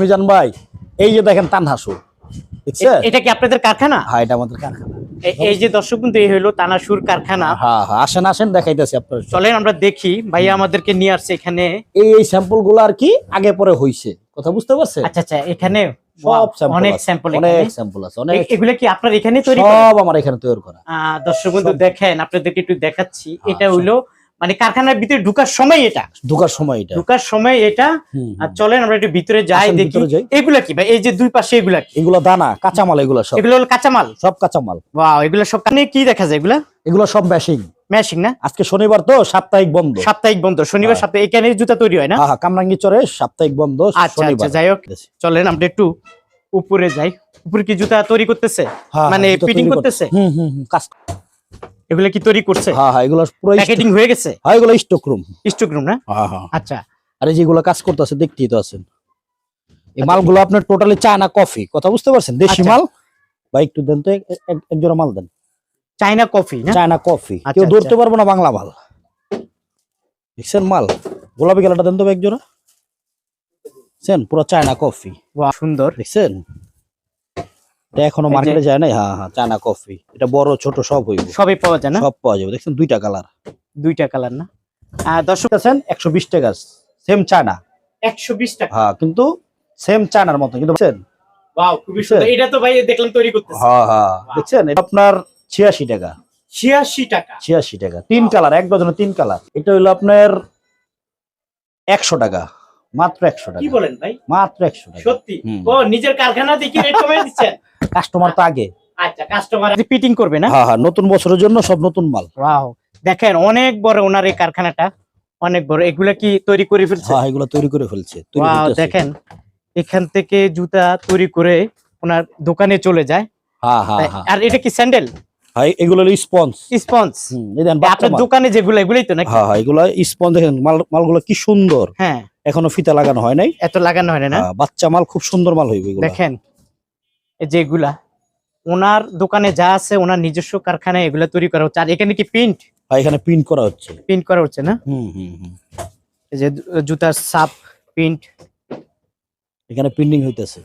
মিজান ভাই এই যে দেখেন তানহাসু এটা কি আপনাদের কারখানা? হ্যাঁ এটা আমাদের কারখানা। এই যে দর্শক কিন্তু এই হলো তানাসুর কারখানা। হ্যাঁ হ্যাঁ আসেন আসেন দেখাইতেছি আপনার চলেন আমরা দেখি ভাইয়া আমাদেরকে নিয়ে আসছে এখানে। এই এই স্যাম্পলগুলো আর কি আগে পরে হইছে। কথা বুঝতে পারছেন আচ্ছা আচ্ছা এখানে অনেক আছে, স্যাম্পল অনেক স্যাম্পল আছে অনেক এগুলো কি আপনার এখানে তৈরি করেন? সব আমার এখানে তৈরি করা। আহ, দর্শক বন্ধু দেখেন আপনাদেরকে একটু দেখাচ্ছি। এটা হইল মানে কারখানার ভিতরে ঢুকার সময় এটা। ঢোকার সময় এটা। ঢুকার সময় এটা। আর চলেন আমরা একটু ভিতরে যাই দেখি। এগুলা কি ভাই? এই যে দুই পাশে এগুলা এগুলো দানা কাঁচামাল এগুলো সব। এগুলো হলো কাঁচামাল? সব কাঁচামাল। ওয়াও এগুলো সব কানে কি দেখা যায় এগুলা? এগুলো সব মেশিং ম্যাশিং না? আজকে শনিবার তো সাপ্তাহিক বন্ধ। সাপ্তাহিক বন্ধ। শনিবার হ্যাঁ। সপ্তাহে এখানে জুতা তৈরি হয় না? হ্যাঁ হ্যাঁ কামরাঙ্গি চরে সাপ্তাহিক বন্ধ আচ্ছা শনিবার। আচ্ছা যাই হোক। চলেন আমরা একটু উপরে যাই। উপরে কি জুতা তৈরি করতেছে? হ্যাঁ, মানে ফিটিং করতেছে? হুম হুম হুম, কাজ এগুলো কি তৈরি করছে? হ্যাঁ হ্যাঁ এগুলো পুরো প্যাকেটিং হয়ে গেছে? হ্যাঁ এগুলো স্টক রুম স্টক রুম না? হ্যাঁ হ্যাঁ। আচ্ছা। আরে যেগুলো কাজ করতেছে দেখতেই তো আছেন। এই মালগুলো আপনার টোটালি চা না কফি কথা বুঝতে পারছেন? দেশি আচ্ছা। মাল? বা একটু দেন তো এক- জোড়া মাল দেন। চাইনা কফি না? চায়না কফি আচ্ছা, কেউ ধরতে আচ্ছা। পারব না বাংলা মাল। দেখছেন মাল? গোলাপি গেলাটা দেন তো এক জোড়া। দেখছেন? পুরো চায়না কফি বাহ সুন্দর। দেখছেন? এটা এখনও মার্কেটে যায় নাই? হ্যাঁ হ্যাঁ চায়না কফি এটা বড় ছোট সব হইব। সবই পাওয়া যায় না? সব পাওয়া যাবে। দেখছেন দুইটা কালার দুইটা কালার না? দর্শক দেখছেন একশো বিশ টাকা। সেম চায়না একশো বিশ টাকা। হ্যাঁ কিন্তু সেম চায়নার মতো। কিন্তু বুঝছেন? এটা তো ভাই দেখলাম তৈরি হ্যাঁ হ্যাঁ। দেখছেন আপনার ছিয়াশি টাকা। ছিয়াশি টাকা। ছিয়াশি টাকা। তিন কালার এক ডজনে তিন কালার এটা হইল আপনার একশো টাকা। মাত্র একশো কি বলেন ভাই? মাত্র একশো টাকা। সত্যি? ও নিজের কারখানা দেখি রেট কমে দিচ্ছেন? কাস্টমার তো আগে। আচ্ছা কাস্টমার ফিটিং করবে না? হ্যাঁ হ্যাঁ নতুন বছরের জন্য সব নতুন মাল। ওয়াও দেখেন অনেক বড় ওনার এই কারখানাটা অনেক বড়। এগুলা কি তৈরি করে ফেলছে? হ্যাঁ এগুলো তৈরি করে ফেলছে তৈরি ওয়াও দেখেন এখান থেকে জুতা তৈরি করে ওনার দোকানে চলে যায়। হ্যাঁ হ্যাঁ হ্যাঁ। আর এটা কি স্যান্ডেল হ্যাঁ, এগুলো হলো স্পঞ্জ স্পঞ্জ আপনার দোকানে যেগুলো এগুলোই তো নাকি? হ্যাঁ হ্যাঁ এগুলো স্পঞ্জ দেখেন মাল মালগুলো কি সুন্দর। হ্যাঁ। এখনও ফিতা লাগানো হয় নাই। এত লাগানো হয় না? না বাচ্চা মাল খুব সুন্দর মাল হইবে দেখেন এই যে এগুলা ওনার দোকানে যা আছে ওনার নিজস্ব কারখানায় এগুলা তৈরি করা হচ্ছে। আর এখানে কি প্রিন্ট? হ্যাঁ, এখানে প্রিন্ট করা হচ্ছে। প্রিন্ট করা হচ্ছে না? হুম হুম হুম। এই যে জুতার সাপ প্রিন্ট। এখানে প্রিন্টিং হইতেছে।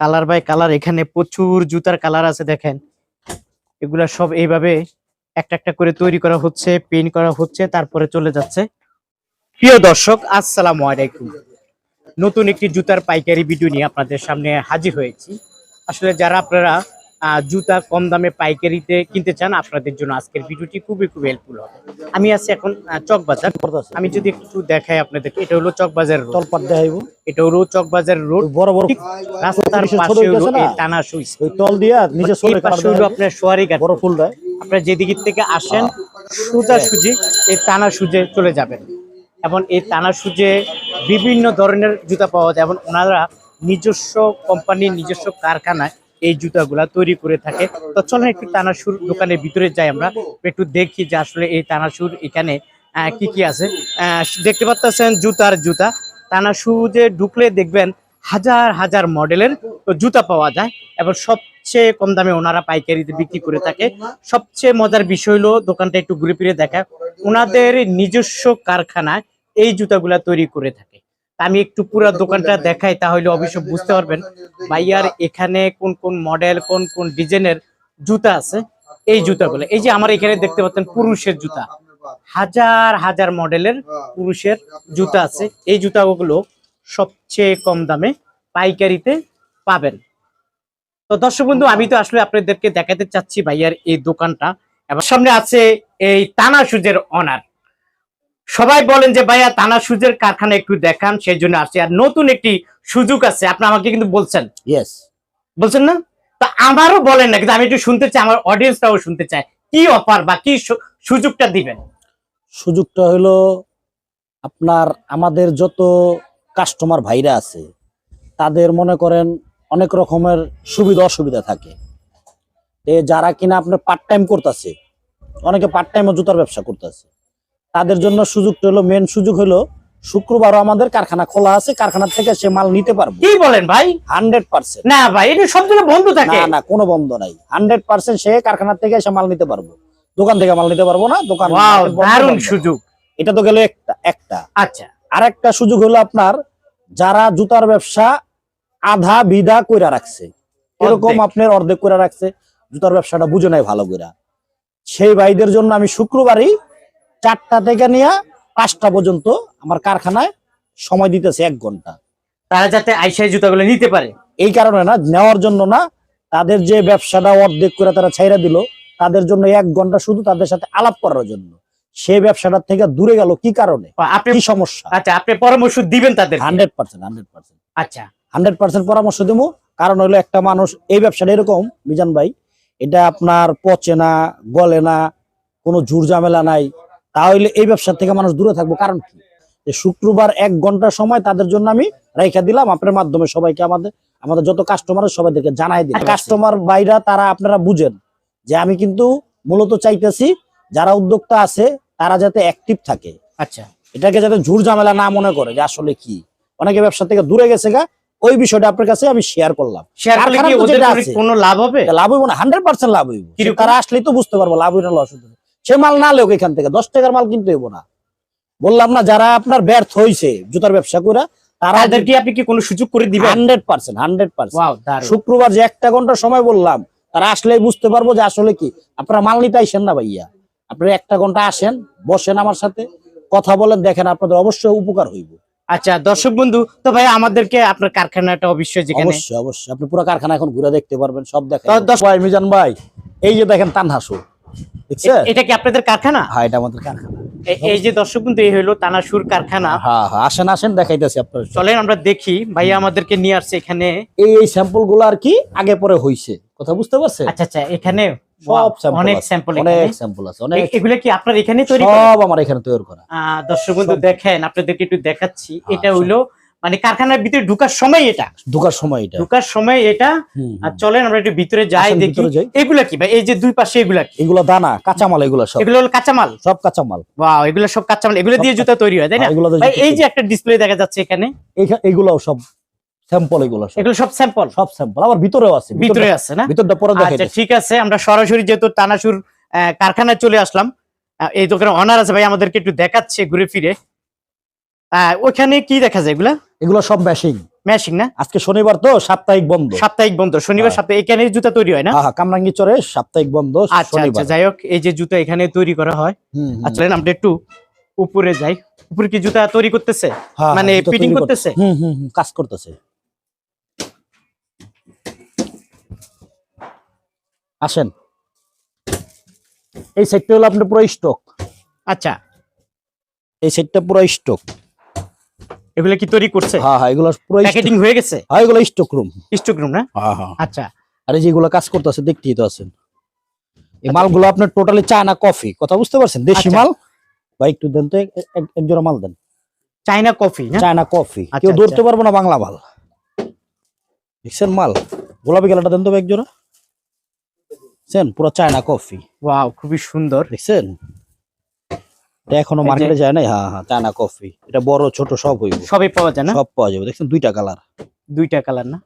কালার বাই কালার এখানে প্রচুর জুতার কালার আছে দেখেন। এগুলা সব এইভাবে একটা একটা করে তৈরি করা হচ্ছে প্রিন্ট করা হচ্ছে তারপরে চলে যাচ্ছে। প্রিয় দর্শক আসসালামু আলাইকুম। নতুন একটি জুতার পাইকারি ভিডিও নিয়ে আপনাদের সামনে হাজির হয়েছি। আসলে যারা আপনারা জুতা কম দামে পাইকারিতে কিনতে চান আপনাদের জন্য আজকের ভিডিওটি খুবই খুব হেল্পফুল হবে। আমি আছি এখন চকবাজার। আমি যদি একটু দেখাই আপনাদেরকে এটা হলো চকবাজার রোড তলপাত দেখাইব। এটা হলো চকবাজার রোড বড় বড় রাস্তার পাশে হলো টানা সুইচ। ওই তল দিয়া নিচে সরে পাশে হলো আপনার সোয়ারি ঘাট বড় ফুল আপনার যেদিকে থেকে আসেন সোজা সুজি এই টানা সুজে চলে যাবেন। এবং এই টানা সুজে বিভিন্ন ধরনের জুতা পাওয়া যায়। এবং ওনারা নিজস্ব কোম্পানির নিজস্ব কারখানায় এই জুতাগুলা তৈরি করে থাকে। তো চলেন একটু টানাসুর দোকানের ভিতরে যাই আমরা। একটু দেখি যে আসলে এই টানাসুর এখানে কি কি আছে। দেখতে পাচ্ছেন জুতার জুতা। টানাসুজে ঢুকলে দেখবেন হাজার হাজার মডেলের জুতা পাওয়া যায় এবং সবচেয়ে কম দামে ওনারা পাইকারিতে বিক্রি করে থাকে। সবচেয়ে মজার বিষয় হলো দোকানটা একটু ঘুরে ফিরে দেখা। ওনাদের নিজস্ব কারখানায় এই জুতাগুলা তৈরি করে থাকে। আমি একটু পুরো দোকানটা দেখাই, তাহলে অবশ্য বুঝতে পারবেন ভাইয়ার এখানে কোন কোন মডেল, কোন কোন ডিজাইনের জুতা আছে। এই জুতাগুলো, এই যে আমার এখানে দেখতে পাচ্ছেন পুরুষের জুতা। হাজার হাজার মডেলের পুরুষের জুতা আছে। এই জুতাগুলো সবচেয়ে কম দামে পাইকারিতে পাবেন। তো দর্শক বন্ধু আমি তো আসলে আপনাদেরকে দেখাতে চাচ্ছি ভাইয়ার এই দোকানটা এবং সামনে আছে এই টানা সুজের অনার। সবাই বলেন যে ভাইয়া টানা সুজের কারখানা একটু দেখান সেই জন্য আসছে। আর নতুন একটি সুযোগ আছে আপনি আমাকে কিন্তু বলছেন। ইয়েস বলছেন না? তা আমারও বলেন না কিন্তু আমি একটু শুনতে চাই আমার অডিয়েন্সটাও শুনতে চাই কি অফার বা কি সুযোগটা দিবেন? সুযোগটা হলো আপনার আমাদের যত কাস্টমার ভাইরা আছে তাদের মনে করেন অনেক রকমের সুবিধা অসুবিধা থাকে। এ যারা কিনা আপনার পার্ট টাইম করতেছে অনেকে পার্ট টাইমও জুতার ব্যবসা করতেছে তাদের জন্য সুযোগটা হলো মেন সুযোগ হলো শুক্রবারও আমাদের কারখানা খোলা আছে কারখানা থেকে সে মাল নিতে পারবে। কি বলেন ভাই? হান্ড্রেড পার্সেন্ট না ভাই এটা সবগুলো বন্ধ থাকে। না না কোনো বন্ধ নাই। হান্ড্রেড পার্সেন্ট সে কারখানা থেকে সে মাল নিতে পারব। দোকান থেকে মাল নিতে পারব না দোকান দারুণ সুযোগ। এটা তো গেল একটা একটা। আচ্ছা। আর একটা সুযোগ হলো আপনার যারা জুতার ব্যবসা আধা বিধা কইরা রাখছে। এরকম আপনার অর্ধেক করে রাখছে জুতার ব্যবসাটা বুঝে নাই ভালো করে সেই ভাইদের জন্য আমি শুক্রবারই চারটা থেকে নিয়ে পাঁচটা পর্যন্ত আমার কারখানায় সময় দিতেছে এক ঘণ্টা। তারা যাতে আইসাই জুতাগুলো নিতে পারে। এই কারণে না নেওয়ার জন্য না তাদের যে ব্যবসাটা অর্ধেক করে তারা ছাইরা দিল তাদের জন্য এক ঘণ্টা শুধু তাদের সাথে আলাপ করার জন্য। সেই ব্যবসাটার থেকে দূরে গেল কি কারণে? আপনি কি সমস্যা? আচ্ছা আপনি পরামর্শ দিবেন তাদের হান্ড্রেড পার্সেন্ট হান্ড্রেড পার্সেন্ট। আচ্ছা। হান্ড্রেড পার্সেন্ট পরামর্শ দেবো। কারণ হলো একটা মানুষ এই ব্যবসাটা এরকম মিজান ভাই এটা আপনার পচে না গলে না কোনো ঝুর ঝামেলা নাই তাহলে এই ব্যবসার থেকে মানুষ দূরে থাকব। কারণ কি? শুক্রবার এক ঘণ্টা সময় তাদের জন্য আমি রেখে দিলাম আপনার মাধ্যমে সবাইকে আমাদের আমাদের যত কাস্টমার সবাইদেরকে জানাই দিই কাস্টমার বাইরা তারা আপনারা বুঝেন যে আমি কিন্তু মূলত চাইতেছি যারা উদ্যোক্তা আছে তারা যাতে অ্যাক্টিভ থাকে। আচ্ছা। এটাকে যাতে ঝুর ঝামেলা না মনে করে যে আসলে কি। অনেকে ব্যবসা থেকে দূরে গেছে গা ওই বিষয়টা আপনার কাছে আমি শেয়ার করলাম। কোনো- লাভ হবে? লাভ হইব না হান্ড্রেড পার্সেন্ট লাভ হইব। তারা আসলেই তো বুঝতে পারব লাভ হইব না লস হইব সে মাল না লোক এখান থেকে দশ টাকার মাল কিনতে হইব না। বললাম না যারা আপনার ব্যর্থ হয়েছে জুতার ব্যবসা করে তারা তাদের আপনি কি কোনো সুযোগ করে দিবেন? হান্ড্রেড পার্সেন্ট হান্ড্রেড পার্সেন্ট শুক্রবার যে একটা ঘণ্টা সময় বললাম তারা আসলেই বুঝতে পারব যে আসলে কি আপনারা মাল নিতে আইসেন না ভাইয়া। আপনারা একটা ঘণ্টা আসেন বসেন আমার সাথে কথা বলেন দেখেন আপনাদের অবশ্যই উপকার হইব। আচ্ছা দর্শক বন্ধু তো ভাই আমাদেরকে আপনার কারখানাটা অবশ্যই যেখানে অবশ্যই অবশ্যই। আপনি পুরো কারখানা এখন ঘুরে দেখতে পারবেন সব দেখেন ভাই মিজান ভাই এই যে দেখেন তানহাসু দেখছেন এটা কি আপনাদের কারখানা? হ্যাঁ এটা আমাদের কারখানা। এই যে দর্শক বন্ধু এই হলো তানাসুর কারখানা। হ্যাঁ হ্যাঁ আসেন আসেন দেখাইতেছি আপনার চলেন আমরা দেখি ভাইয়া আমাদেরকে নিয়ে আসছে এখানে। এই এই স্যাম্পলগুলো আর কি আগে পরে হইছে। কথা বুঝতে পারছেন? আচ্ছা আচ্ছা এখানে সব স্যাম্পল অনেক স্যাম্পল অনেক স্যাম্পল আছে অনেক এগুলো কি আপনার এখানে তৈরি করেন? সব আমার এখানে তৈরি করা। দর্শক বন্ধু দেখেন আপনাদেরকে একটু দেখাচ্ছি। হ্যাঁ, এটা মানে কারখানার ভিতরে ঢুকার সময় এটা। ঢোকার সময় এটা। ঢুকার সময় এটা। আর। চলেন আমরা একটু ভিতরে যাই আসেন দেখি। এগুলা কি ভাই? এই যে দুই পাশে এগুলা কি? এগুলো দানা কাঁচামাল এগুলো সব। এগুলো হলো কাঁচামাল? সব কাঁচামাল। ওয়াও এগুলো সব কাঁচামাল। এগুলো দিয়ে জুতা তৈরি হয় তাই না? হ্যাঁ, এই যে একটা ডিসপ্লে দেখা যাচ্ছে এখানে। এগুলোও সব স্যাম্পল এগুলো এগুলো সব স্যাম্পল সব স্যাম্পল আবার ভিতরেও আছে। ভিতরে ভিতরে আছে না? ভিতরটা পরে আচ্ছা ঠিক আছে আমরা সরাসরি যেহেতু তানাসুর কারখানায় চলে আসলাম এই দোকানে অনার আছে ভাই আমাদেরকে একটু দেখাচ্ছে ঘুরে ফিরে। ওখানে কি দেখা যায় এগুলা? এগুলো সব মেশিং ম্যাশিং না? আজকে শনিবার তো সাপ্তাহিক বন্ধ। সাপ্তাহিক বন্ধ শনিবার হ্যাঁ। সপ্তাহে এখানে জুতা তৈরি হয় না? হ্যাঁ হ্যাঁ কামরাঙ্গি চরে সাপ্তাহিক বন্ধ আচ্ছা আচ্ছা যাই হোক এই যে জুতা এখানে তৈরি করা হয়। আচ্ছা আমরা একটু উপরে যাই। উপরে কি জুতা তৈরি করতেছে? মানে ফিটিং করতেছে? হুম হুম হুম, কাজ করতেছে। আসেন। এই সেটটা হলো আপনার পুরো স্টক আচ্ছা। এই সেটটা পুরো স্টক এগুলো কি তৈরি করছে? হ্যাঁ হ্যাঁ এগুলো পুরো প্যাকেটিং হয়ে গেছে? হ্যাঁ এগুলো স্টক রুম স্টক রুম না? হ্যাঁ হ্যাঁ। আচ্ছা। আর এই যেগুলো কাজ করতেছে দেখতেই তো আছেন। এই মালগুলো আপনার টোটালি চা না কফি কথা বুঝতে পারছেন? দেশি আচ্ছা। মাল? ভাই একটু দেন তো এক- জোড়া মাল দেন। চাইনা কফি না? চায়না কফি আচ্ছা, কেউ ধরতে আচ্ছা। পারব না বাংলা মাল। দেখছেন মাল? গোলাপি কালারটা দেন তো এক জোড়া। দেখছেন? পুরো চায়না কফি। ওয়াও খুবই সুন্দর। দেখছেন? এটা এখনও মার্কেটে যায় নাই? হ্যাঁ হ্যাঁ চায়না কফি। এটা বড় ছোট সব হইব। সবই পাওয়া যায় না? সব পাওয়া যাবে। দেখছেন দুইটা কালার। দুইটা কালার না?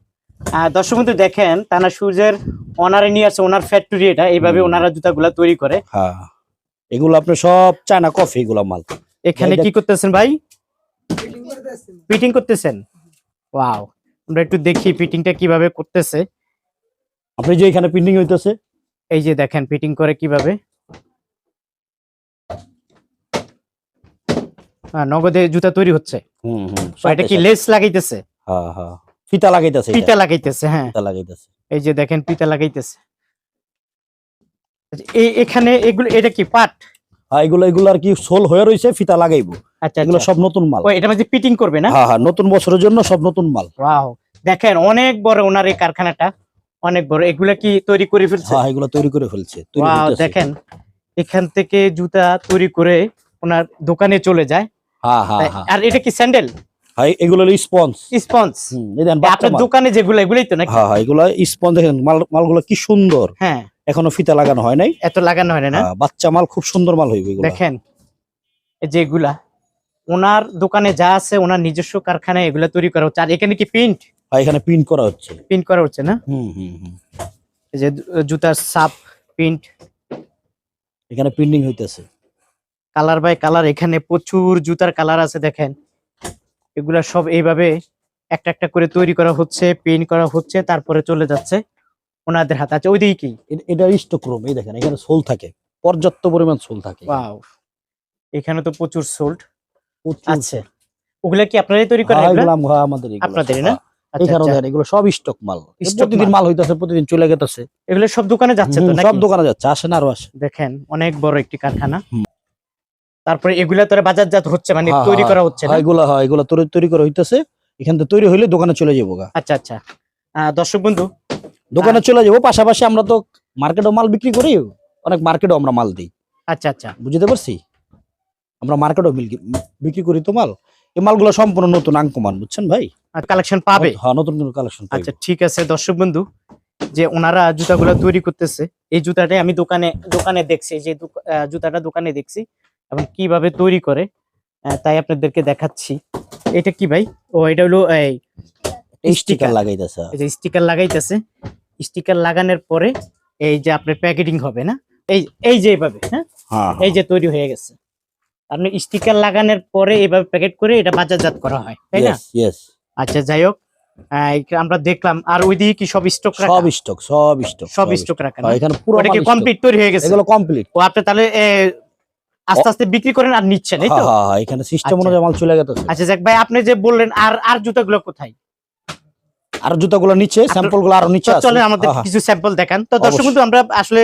দর্শক বন্ধু দেখেন তানা সুজের ওনারে নিয়ে আসছে ওনার ফ্যাক্টরি এটা। এইভাবে ওনারা জুতাগুলা তৈরি করে। হ্যাঁ এগুলো আপনি সব চায়না কফি এগুলো মাল। এখানে কি করতেছেন ভাই? ফিটিং করতেছেন? ওয়াও আমরা একটু দেখি ফিটিংটা কীভাবে করতেছে। আপনি যে এখানে প্রিন্টিং হইতেছে এই যে দেখেন ফিটিং করে কীভাবে? নগদে জুতা তৈরি হচ্ছে। হুম হুম এটা কি লেস লাগাইতেছে? হ্যাঁ হ্যাঁ ফিতা লাগাইতেছে পিতা লাগাইতেছে হ্যাঁ। ফিতা লাগাইতেছে। এই যে দেখেন পিতা লাগাইতেছে। আচ্ছা, এই এখানে এগুলো এটা কি পাট? হ্যাঁ এগুলো এগুলো আর কি সোল হয়ে রইছে ফিতা লাগাইবো। আচ্ছা এগুলো আচ্ছা। সব নতুন মাল। ও এটা মাঝে পিটিং করবে না? হ্যাঁ হ্যাঁ নতুন বছরের জন্য সব নতুন মাল। ওয়াও দেখেন অনেক বড় ওনার এই কারখানাটা। অনেক বড়। এগুলা কি তৈরি করে ফেলছে? হ্যাঁ এগুলো তৈরি করে ফেলছে। দেখেন এখান থেকে জুতা তৈরি করে ওনার দোকানে চলে যায়। হ্যাঁ হ্যাঁ হ্যাঁ। আর এটা কি স্যান্ডেল? হ্যাঁ এগুলো হলো স্পঞ্জ। স্পঞ্জ। আপনার দোকানে যেগুলো এগুলোই তো নাকি? হ্যাঁ হ্যাঁ এগুলো স্পঞ্জ দেখেন মাল মালগুলো কি সুন্দর। হ্যাঁ। এখনও ফিতা লাগানো হয় নাই। এত লাগানো হয় না হ্যাঁ, বাচ্চা মাল খুব সুন্দর মাল হইবে এগুলো। দেখেন এই যে এগুলা ওনার দোকানে যা আছে ওনার নিজস্ব কারখানায় এগুলা তৈরি করা হচ্ছে। আর এখানে কি প্রিন্ট এখানে প্রিন্ট করা হচ্ছে প্রিন্ট করা হচ্ছে না? হুম হুম হুম। এই যে জুতার সাপ প্রিন্ট এখানে প্রিন্টিং হইতেছে। কালার বাই কালার এখানে প্রচুর জুতার কালার আছে দেখেন। এগুলা সব এইভাবে একটা একটা করে তৈরি করা হচ্ছে পেইন্ট করা হচ্ছে তারপরে চলে যাচ্ছে। ওনাদের হাতে আছে। ওইদিকে কি? এটা স্টক রুম এই দেখেন এখানে সোল থাকে। পর্যাপ্ত পরিমাণ সোল থাকে। ওয়াও এখানে তো প্রচুর প্রচুর আছে। ওগুলা কি আপনারাই তৈরি করেন এগুলো? আমাদের সব, না? হ্যাঁ। আচ্ছা, এখানেও আচ্ছা। দেখেন এগুলো সব স্টক মাল। প্রতিদিন মাল। হইতাছে প্রতিদিন চলে গেতেছে। এগুলো সব দোকানে যাচ্ছে তো সব দোকানে যাচ্ছে আসেন আরও আসে। দেখেন অনেক বড় একটি কারখানা। তারপরে এগুলা তো বাজারজাত হচ্ছে মানে হ্যাঁ, তৈরি হ্যাঁ, করা হচ্ছে না? হ্যাঁ, এগুলো হয় এগুলো তৈরি তৈরি করে হইতেছে। এখান থেকে তৈরি হইলে দোকানে চলে যাব আচ্ছা আচ্ছা। দর্শক বন্ধু দোকানে চলে যাব পাশাপাশি আমরা তো মার্কেটও মাল বিক্রি করি অনেক মার্কেটও আমরা মাল দিই। আচ্ছা আচ্ছা। বুঝতে পারছি? আমরা মার্কেটও বিক্রি করি তো মাল। এই মালগুলো সম্পূর্ণ নতুন আঙ্কমান বুঝছেন ভাই? কালেকশন পাবে? হ্যাঁ নতুন নতুন কালেকশন আচ্ছা ঠিক আছে দর্শক বন্ধু যে ওনারা জুতাগুলো তৈরি করতেছে এই জুতাটাই আমি দোকানে দোকানে দেখছি যে জুতাটা দোকানে দেখছি এবং কীভাবে তৈরি করে তাই আপনাদেরকে দেখাচ্ছি। এটা কি ভাই? ও এটা হলো এই স্টিকার লাগাইতেছে। এই যে স্টিকার লাগাইতেছে। স্টিকার লাগানোর পরে এই যে আপনার প্যাকেটিং হবে না? এই এই যে এইভাবে হ্যাঁ? হ্যাঁ এই যে তৈরি হয়ে গেছে। আপনি স্টিকার লাগানোর পরে এইভাবে প্যাকেট করে এটা বাজারজাত করা হয় তাই না? আচ্ছা যাই হোক আমরা দেখলাম আর ওইদিকে কি সব স্টক রাখা? সব স্টক সব স্টক সব স্টক রাখা? এখানে পুরো ওটা কি কমপ্লিট তৈরি হয়ে গেছে? এগুলো কমপ্লিট ও আপনি তাহলে আস্তে আস্তে বিক্রি করেন আর নিচ্ছেন এই তো? হ্যাঁ হ্যাঁ হ্যাঁ, এখানে সিস্টেম আচ্ছা। অনুযায়ী মাল চলে গেছে। আচ্ছা যাক ভাই আপনি যে বললেন আর আর জুতাগুলো কোথায়? আর জুতাগুলো নিচে স্যাম্পলগুলো আরও নিচে আছে। আমাদের হ্যাঁ, হ্যাঁ। কিছু স্যাম্পল দেখান। তো দর্শক বন্ধু আমরা আসলে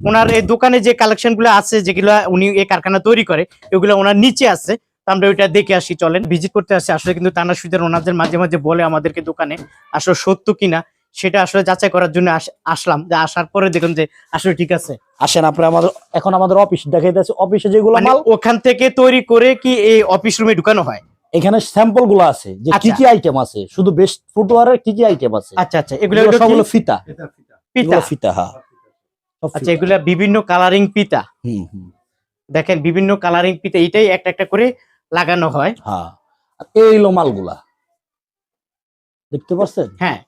ওনার এই দোকানে যে কালেকশনগুলো আছে যেগুলো উনি এই কারখানা তৈরি করে এগুলো ওনার নিচে আছে। আমরা ওইটা দেখে আসি চলেন। ভিজিট করতে আসি। আসলে কিন্তু তানা সুইদের ওনাদের মাঝে মাঝে বলে আমাদেরকে দোকানে আসলে সত্য কিনা সেটা আসলে যাচাই করার জন্য আসলাম। যে আসার পরে দেখুন যে আসলে ঠিক আছে। আসেন আপনি আমাদের এখন আমাদের অফিস দেখাইতেছে। অফিসে যেগুলো মানে মাল ওখান থেকে তৈরি করে কি এই অফিস রুমে ঢুকানো হয়? এখানে স্যাম্পলগুলো আছে যে কি আচ্ছা। কি আইটেম আছে। শুধু বেস্ট ফুটওয়ারের কি কি আইটেম আছে? আচ্ছা আচ্ছা। এগুলো এগুলো হলো সব কি? ফিতা। ফিতা হ্যাঁ। আচ্ছা ফিতা। এগুলা বিভিন্ন কালারিং পিতা হুম হুম। দেখেন বিভিন্ন কালারিং পিতা এটাই একটা একটা করে লাগানো হয়। হ্যাঁ এই হলো মালগুলা। দেখতে পাচ্ছেন? হ্যাঁ।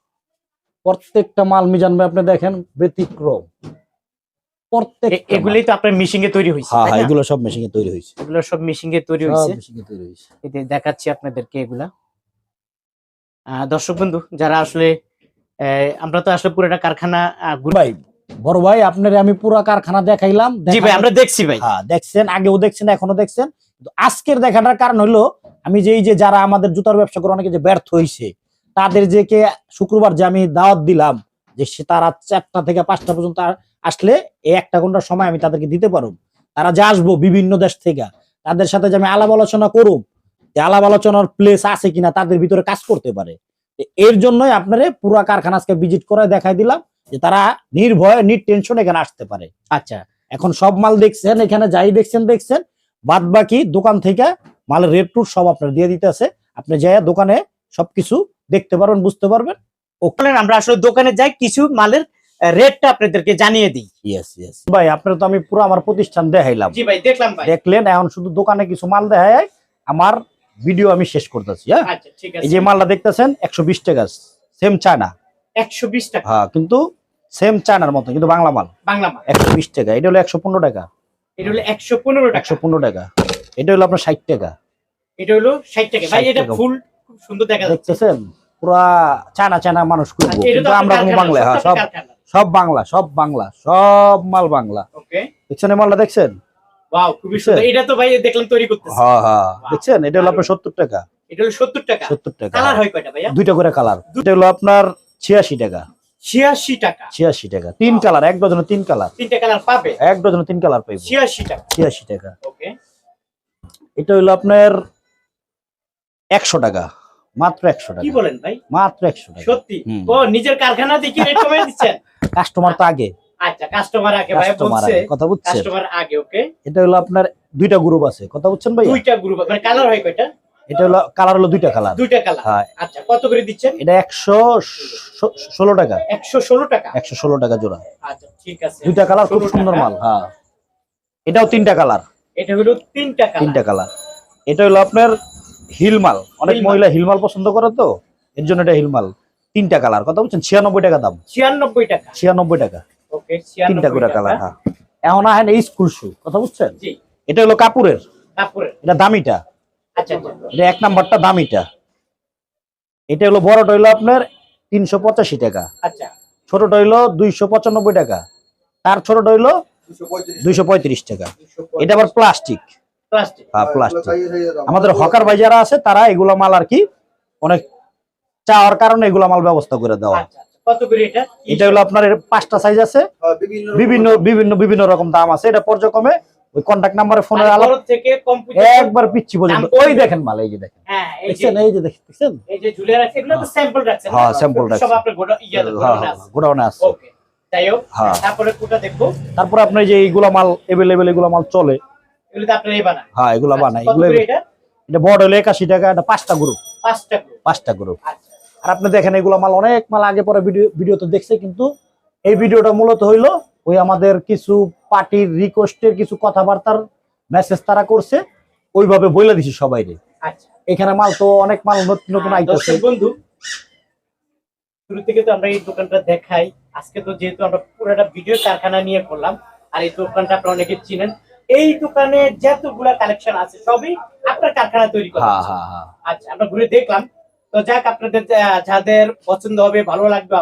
প্রত্যেকটা মাল মিজান ভাই আপনি দেখেন ব্যতিক্রম। প্রত্যেক এ- তো আপনার মিশিং এ তৈরি হয়েছে হ্যাঁ হ্যাঁ? এগুলো সব মেশিনে তৈরি হয়েছে। এগুলো সব মিশিং এ তৈরি হয়েছে। মেশিনে তৈরি হয়েছে। যে দেখাচ্ছি আপনাদেরকে এগুলা। আহ, দর্শক বন্ধু যারা আসলে আমরা তো আসলে পুরোটা কারখানা ভাই বড় ভাই আপনার আমি পুরো কারখানা দেখাইলাম জি ভাই আমরা দেখছি ভাই। হ্যাঁ দেখছেন আগেও দেখছেন এখনও দেখছেন। আজকের দেখাটার কারণ হলো আমি যে এই যে যারা আমাদের জুতার ব্যবসা করে অনেকে যে ব্যর্থ হয়েছে তাদের যে কে শুক্রবার যে আমি দাওয়াত দিলাম যে সে তারা চারটা থেকে পাঁচটা পর্যন্ত আসলে এই একটা ঘণ্টার সময় আমি তাদেরকে দিতে পারব তারা যে আসব বিভিন্ন দেশ থেকে তাদের সাথে যে আমি আলাপ আলোচনা করুম যে আলাপ আলোচনার প্লেস আছে কিনা তাদের ভিতরে কাজ করতে পারে। এর জন্যই আপনারে পুরা কারখানা আজকে ভিজিট করে দেখাই দিলাম যে তারা নির্ভয় নির টেনশন এখানে আসতে পারে। আচ্ছা। এখন সব মাল দেখছেন এখানে যাই দেখছেন দেখছেন বাদ বাকি দোকান থেকে মালের রেট টুট সব আপনার দিয়ে দিতে আছে। আপনি যাই দোকানে সবকিছু দেখতে পারবেন বুঝতে পারবেন। ওখানে আমরা আসলে দোকানে যাই কিছু মালের রেটটা আপনাদেরকে জানিয়ে দিই। ইয়েস ইয়েস ভাই আপনার তো আমি পুরো আমার প্রতিষ্ঠান দেখাইলাম। জি ভাই দেখলাম ভাই। দেখলেন এখন শুধু দোকানে কিছু মাল দেখায় আমার ভিডিও আমি শেষ করতেছি হ্যাঁ? আচ্ছা ঠিক এই যে মালটা দেখতেছেন একশো বিশ টাকা সেম চায়না একশো বিশ টাকা। হ্যাঁ কিন্তু সেম চায়নার মতো কিন্তু বাংলা মাল। বাংলা মাল। একশো বিশ টাকা এটা হলো একশো পনেরো টাকা। এটা হলো একশো পনেরো টাকা। একশো পনেরো টাকা। এটা হলো আপনার ষাট টাকা। এটা হলো ষাট টাকা। ভাই এটা ফুল খুব সুন্দর দেখা যাচ্ছে। দেখতেছেন? পুরা চায়না চায়না মানুষ খুঁজবো আচ্ছা, কিন্তু আমরা কোনো বাংলা হ্যাঁ সব সব বাংলা সব বাংলা সব মাল বাংলা। ওকে দেখছেন মালটা দেখছেন? ওয়াও খুবই সুন্দর। এটা তো ভাই দেখলাম তৈরি করতেছে। হ্যাঁ হ্যাঁ। দেখছেন? এটা হলো আপনার সত্তর টাকা। এটা হলো সত্তর টাকা। সত্তর টাকা। কালার হয় কয়টা ভাইয়া? দুইটা করে কালার দুইটা হলো আপনার ছিয়াশি টাকা। ছিয়াশি টাকা। ছিয়াশি টাকা। তিন কালার এক ডজনে তিন কালার। তিনটা কালার পাবে? এক ডজনে তিন কালার ছিয়াশি টাকা। ছিয়াশি টাকা। ওকে। এটা হলো আপনার একশো টাকা। মাত্র একশো কি বলেন ভাই? মাত্র একশো টাকা। সত্যি? ও নিজের কারখানা দেখি রেট কমে দিচ্ছেন? কাস্টমার তো আগে। আচ্ছা কাস্টমার আগে ভাই বলছে কথা বুঝছেন কাস্টমার আগে ওকে এটা হলো আপনার দুইটা গ্রুপ আছে। কথা বুঝছেন ভাই দুইটা গ্রুপ মানে কালার হয় কয়টা? এটা হলো কালার হলো দুইটা কালার দুইটা কালার হ্যাঁ। আচ্ছা কত করে দিচ্ছেন? এটা একশো ষো- ষোলো টাকা। একশো ষোলো টাকা। একশো ষোলো টাকা জোড়া। আচ্ছা ঠিক আছে। দুইটা কালার খুব সুন্দর মাল হ্যাঁ। এটাও তিনটা কালার এটা হলো তিনটা তিনটা কালার কালার এটা হলো আপনার হিল মাল। অনেক মহিলা হিল মাল পছন্দ করে তো এর জন্য এটা হিল মাল। তিনটা কালার কথা বলছেন? ছিয়ানব্বই টাকা দাম। ছিয়ানব্বই টাকা। ছিয়ানব্বই টাকা। ওকে তিনটা করে কালার হ্যাঁ। এখন আহেন এই স্কুল শু কথা বুঝছেন? জি। এটা হলো কাপুরের তারপরে এটা দামিটা। এটা এক নাম্বারটা দামিটা এটা। হলো বড়টা হইল আপনার তিনশো পঁচাশি টাকা। আচ্ছা। ছোটটা হইল দুইশো পঁচানব্বই টাকা। তার ছোটটা হইল দুইশো পঁয়ত্রিশ। টাকা। এটা আবার প্লাস্টিক প্লাস্টিক হ্যাঁ আমাদের হকার ভাই যারা আছে তারা এগুলো মাল আর কি অনেক চাওয়ার কারণে এগুলো মাল ব্যবস্থা করে দেওয়া। আচ্ছা আচ্ছা। কত করে এটা? এটা হলো আপনার এর পাঁচটা সাইজ আছে। বিভিন্ন বিভিন্ন বিভিন্ন রকম দাম আছে। এটা পর্যায়ক্রমে ওই কন্টাক্ট নাম্বারে ফোনে আলাপ থেকে একবার পিচ্ছি পর্যন্ত ওই দেখেন মাল এই যে দেখেন। হ্যাঁ দেখছেন? এই যে দেখছেন? এই যে ঝুলে রাখছে এগুলো তো স্যাম্পল রাখছেন হ্যাঁ, sample সব আপনার ইয়া হ্যাঁ হ্যাঁ গোডাউনে আছে। ওকে যাই হোক হ্যাঁ। তারপরে কোটা দেখব? তারপরে আপনার যে এইগুলা মাল এভেলেবেল এগুলা মাল চলে। এগুলো তো বানায় হ্যাঁ এগুলা আচ্ছা, বানাই। এগুলো এটা? বড় হলো একাশি টাকা এটা পাঁচটা গ্রুপ পাঁচটা group। পাঁচটা গ্রুপ আচ্ছা। আর আপনি দেখেন এগুলো মাল অনেক মাল আগে পরে ভিডিও ভিডিওতে দেখছে কিন্তু এই ভিডিওটা মূলত হইল ওই আমাদের কিছু পার্টির রিকোয়েস্টের কিছু কথাবার্তার মেসেজ তারা করছে ওইভাবে বলে দিছি সবাই আচ্ছা। এখানে মাল তো অনেক মাল নতুন নতুন আইতেছে। বন্ধু শুরু থেকে তো আমরা এই দোকানটা দেখাই। আজকে তো যেহেতু আমরা পুরোটা ভিডিও কারখানা নিয়ে করলাম আর এই দোকানটা আপনারা অনেকে চিনেন। এই দোকানে যতগুলা কালেকশন আছে সবই আপনার কারখানা তৈরি করা হ্যাঁ হ্যাঁ হ্যাঁ। আচ্ছা আমরা ঘুরে দেখলাম। তো যাক আপনাদের যাদের পছন্দ হবে ভালো লাগবে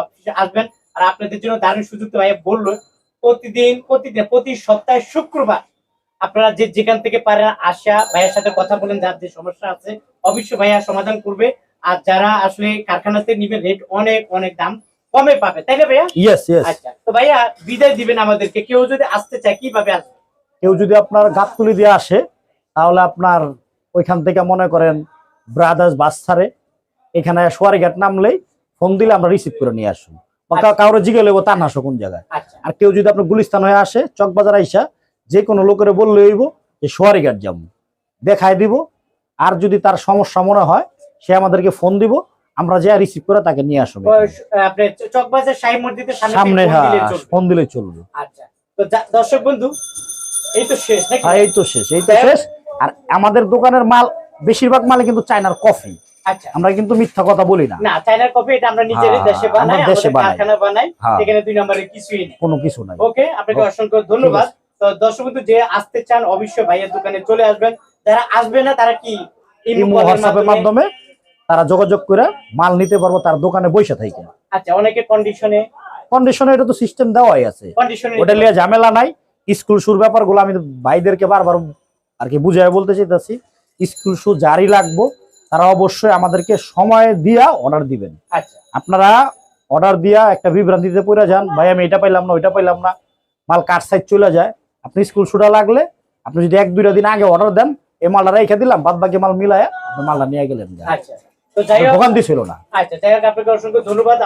আসবেন। আর আপনাদের জন্য দারুণ সুযোগ তো ভাইয়া বলল। প্রতিদিন প্রতিদিন প্রতি সপ্তাহে শুক্রবার। আপনারা যে যেখান থেকে পারেন আসা ভাইয়ের সাথে কথা বলেন যার যে সমস্যা আছে অবশ্যই ভাইয়া সমাধান করবে। আর যারা আসলে কারখানাতে নিবে রেট অনেক অনেক দাম কমে পাবে। তাই না ভাইয়া? ইয়েস ইয়েস আচ্ছা তো ভাইয়া বিদায় দিবেন আমাদেরকে। কেউ যদি আসতে চায় কীভাবে আসবে? কেউ যদি আপনার গাতকুলি দিয়ে আসে তাহলে আপনার ওইখান থেকে মনে করেন ব্রাদার্স বাস ছাড়ে। এখানে সোয়ারিঘাট নামলেই ফোন দিলে আমরা রিসিভ করে নিয়ে আসুন। কাউরে জিগে লেবো তার নাশো কোন জায়গায়? আচ্ছা। আর কেউ যদি আপনার গুলিস্তান হয়ে আসে চকবাজার আইসা যে কোনো লোকের বললে হইব যে সোয়ারিঘাট যাব। দেখায় দিব। আর যদি তার সমস্যা মনে হয় সে আমাদেরকে ফোন দিব। আমরা যে রিসিভ করে তাকে নিয়ে আসব সামনে হ্যাঁ। ফোন দিলে চলবে। আচ্ছা। দর্শক বন্ধু এই তো শেষ আর এই তো শেষ এই তো শেষ। আর আমাদের দোকানের মাল বেশিরভাগ মালে কিন্তু চায়নার কফি। আমরা কিন্তু মিথ্যা কথা বলি না। না চাইনার কফি এটা আমরা নিজেরই হ্যাঁ, দেশে বানাই দেশে বানাই। কারখানা বানাই হ্যাঁ। এখানে দুই নম্বরের কিছুই নেই। কোনো কিছু নাই। ওকে আপনাকে অসংখ্য ধন্যবাদ। তো দর্শক বন্ধু যে আসতে চান অবশ্যই ভাইয়ের দোকানে চলে আসবেন। যারা আসবে না তারা কি ইমো ইমো হোয়াটসঅ্যাপের মাধ্যমে? তারা যোগাযোগ করে মাল নিতে পারব তার দোকানে বসে থাকে। আচ্ছা অনেকে কন্ডিশনে কন্ডিশনে এটা তো সিস্টেম দেওয়াই আছে। কন্ডিশনে ওটা নিয়ে ঝামেলা নাই। স্কুল শুর ব্যাপারগুলো আমি ভাইদেরকে বারবার আর কি বুঝাই বলতে চাইতেছি। স্কুল শু জারি লাগবো। তারা অবশ্যই আমাদেরকে সময় দিয়া অর্ডার দিবেন। আচ্ছা। আপনারা অর্ডার দিয়া একটা বিভ্রান্তিতে পড়ে যান ভাই আমি এটা পাইলাম না ওইটা পাইলাম না মাল কার সাইড চলে যায়? আপনি স্কুল শুটা লাগলে আপনি যদি এক দুইটা দিন আগে অর্ডার দেন এই মালটা রেখে দিলাম বাদ বাকি মাল মিলায় আপনি মালটা নিয়ে গেলেন আচ্ছা। তো যাই হোক দোকান দিছিল না। আচ্ছা আপনাকে অসংখ্য ধন্যবাদ।